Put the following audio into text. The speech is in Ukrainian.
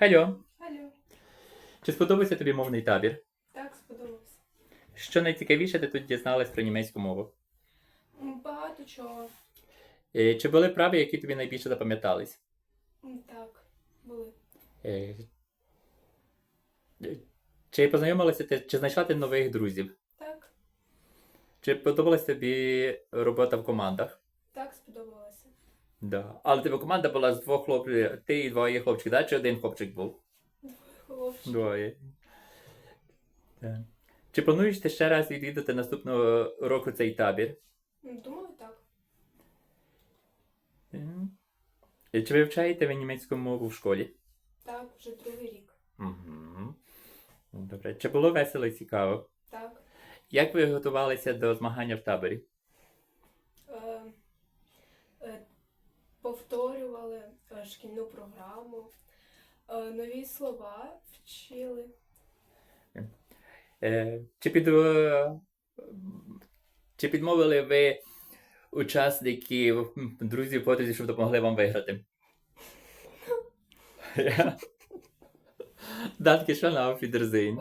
Алло, чи сподобався тобі мовний табір? так сподобався. Що найцікавіше ти тут дізналась про німецьку мову? М, Багато чого. Е, Чи були вправи, які тобі найбільше запам'ятались? М, Так, були. Е, е, Чи познайомилася ти, чи знайшла ти нових друзів? Так, Чи подобалась тобі робота в командах? так сподобалося. Да. Але тебе команда була з двох хлопців, ти і двоє хлопчиків, да? чи один хлопчик був? Хлопчик. Двоє. Так. Чи плануєш ти ще раз відвідати наступного року цей табір? Думаю, так. Е, Чи вивчаєте ви німецьку мову в школі? Так, вже другий рік. Угу. Добре. Чи було весело і цікаво? Так. Як ви готувалися до змагання в таборі? Е, е, повторювали е, шкільну програму, е, нові слова вчили. Е, чи, під, чи підмовили ви учасників, друзів, подрузів, щоб допомогли вам виграти? Danke schön, auf Wiedersehen.